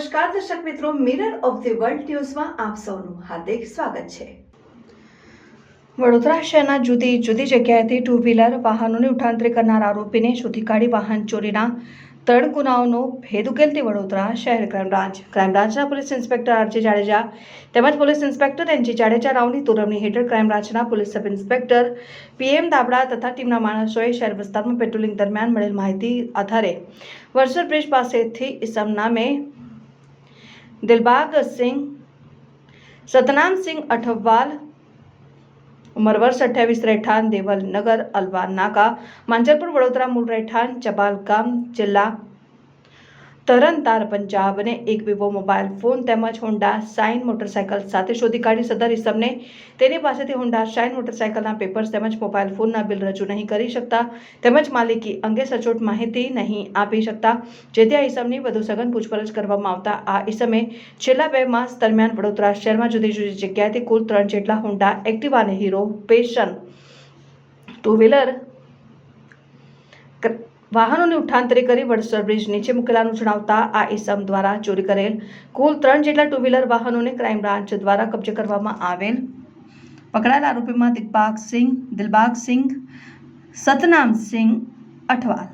નમસ્કાર, દર્શક મિત્રો મિરર ઓફ ધી વર્લ્ડ ન્યૂઝમાં આપ સૌનું હાર્દિક સ્વાગત છે. વડોદરા શહેરના જુદી જુદી જગ્યાએથી ટુ વ્હીલર વાહનોની ઉઠાંતરી કરનાર આરોપીને શોધી કાઢી વાહન ચોરીના ત્રણ ગુનાઓનો ભેદ ઉકેલતી વડોદરા શહેર ક્રાઇમ બ્રાન્ચ. ક્રાઇમ બ્રાન્ચના પોલીસ ઇન્સ્પેક્ટર આરજે જાડેજા તેમજ પોલીસ ઇન્સ્પેક્ટર એનજી જાડેજા રાવની તોરવણી હેઠળ ક્રાઇમ બ્રાન્ચના police sub inspector PM Dabda તથા ટીમના માણસોએ શહેર વિસ્તારમાં પેટ્રોલિંગ દરમિયાન મળેલ માહિતી આધારે વરસર બ્રિજ પાસેથી ઇસમ નામે દિલબાગ સિંહ સતનામ સિંહ અઠવાલ ઉંમર વર્ષ અઠ્યાવીસ રહેઠાણ દેવલનગર અલવા નાકા માંજરપુર વડોદરા મૂળ રહેઠાણ ચબાલ ગામ જિલ્લા તરણતાર પંજાબને એક વિવો મોબાઈલ ફોન તેમજ હોન્ડા સાઇન મોટરસાયકલ સાથે શોધી કાઢી સદર ઇસમને તેની પાસેથી હોન્ડા શાઇન મોટરસાયકલના પેપર્સ તેમજ મોબાઈલ ફોનના બિલ રજૂ નહીં કરી શકતા. તેમજ માલિકી અંગે સચોટ માહિતી નહીં આપી શકતા. જેથી આ ઇસમની વધુ સઘન પૂછપરછ કરવામાં આવતા. આ ઇસમે છેલ્લા બે માસ દરમિયાન વડોદરા શહેરમાં જુદી જુદી જગ્યાએથી કુલ ત્રણ જેટલા હોન્ડા એક્ટિવા અને હીરો પેશન ટુ વ્હીલર વાહનોની ઉઠાંતરી કરી વડસર બ્રિજ નીચે મૂકેલાનું જણાવતા આ ઇસમ દ્વારા ચોરી કરેલ કુલ ત્રણ જેટલા ટુ વ્હીલર વાહનોને ક્રાઇમ બ્રાન્ચ દ્વારા કબજે કરવામાં આવેલ. પકડાયેલ આરોપીમાં દિલબાગ દિલબાગસિંહ દિલબાગ સિંહ, સતનામ સિંહ, અઠવાલ.